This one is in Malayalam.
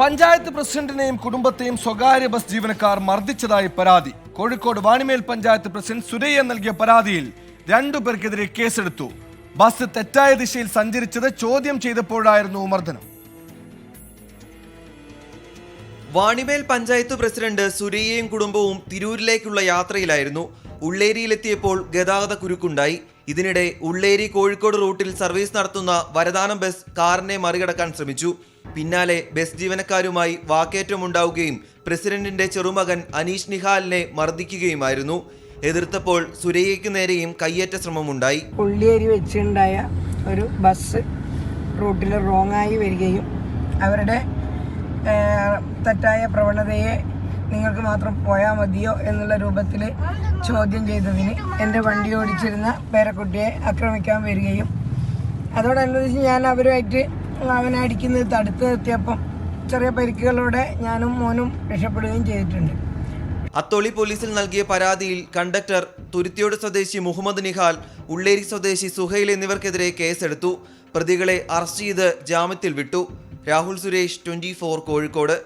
പഞ്ചായത്ത് പ്രസിഡന്റിനെയും കുടുംബത്തെയും സ്വകാര്യ ബസ് ജീവനക്കാർ മർദ്ദിച്ചതായി പരാതി. കോഴിക്കോട് വാണിമേൽ പഞ്ചായത്ത് പ്രസിഡന്റ് സുരയ്യ നൽകിയ പരാതിയിൽ രണ്ടു പേർക്കെതിരെ കേസെടുത്തു. ബസ് തെറ്റായ ദിശയിൽ സഞ്ചരിച്ചത് ചോദ്യം ചെയ്തപ്പോഴായിരുന്നു മർദ്ദനം. വാണിമേൽ പഞ്ചായത്ത് പ്രസിഡന്റ് സുരയ്യയും കുടുംബവും തിരൂരിലേക്കുള്ള യാത്രയിലായിരുന്നു. ഉള്ളേരിയിലെത്തിയപ്പോൾ ഗതാഗത കുരുക്കുണ്ടായി. ഇതിനിടെ ഉള്ളേരി കോഴിക്കോട് റൂട്ടിൽ സർവീസ് നടത്തുന്ന വരദാനം ബസ് കാറിനെ മറികടക്കാൻ ശ്രമിച്ചു. പിന്നാലെ ബസ് ജീവനക്കാരുമായി വാക്കേറ്റമുണ്ടാവുകയും പ്രസിഡന്റിന്റെ ചെറുമകൻ അനീഷ് നിഹാലിനെ മർദ്ദിക്കുകയുമായിരുന്നു. എതിർത്തപ്പോൾ സുരയ്യയ്ക്ക് നേരെയും കയ്യേറ്റ ശ്രമമുണ്ടായി. ഉള്ളിയേരി വെച്ചുണ്ടായ ഒരു ബസ് റൂട്ടിൽ റോങ്ങായി വരികയും അവരുടെ തെറ്റായ പ്രവണതയെ നിങ്ങൾക്ക് മാത്രം പോയാൽ മതിയോ എന്നുള്ള രൂപത്തിൽ ചോദ്യം ചെയ്തതിന് എന്റെ വണ്ടി ഓടിച്ചിരുന്ന പേരക്കുട്ടിയെ ആക്രമിക്കാൻ വരികയും അതോടനുബന്ധിച്ച് ഞാൻ അവരുമായിട്ട് അവനെ അടിക്കുന്നത് തടുത്ത് നിർത്തിയപ്പം ചെറിയ പരിക്കുകളോടെ ഞാനും മോനും രക്ഷപ്പെടുകയും ചെയ്തിട്ടുണ്ട്. അത്തോളി പോലീസിൽ നൽകിയ പരാതിയിൽ കണ്ടക്ടർ തുരുത്തിയോട് സ്വദേശി മുഹമ്മദ് നിഹാൽ ഉള്ളേരി സ്വദേശി സുഹൈൽ എന്നിവർക്കെതിരെ കേസെടുത്തു. പ്രതികളെ അറസ്റ്റ് ചെയ്ത് ജാമ്യത്തിൽ വിട്ടു. രാഹുൽ സുരേഷ് ട്വന്റി കോഴിക്കോട്.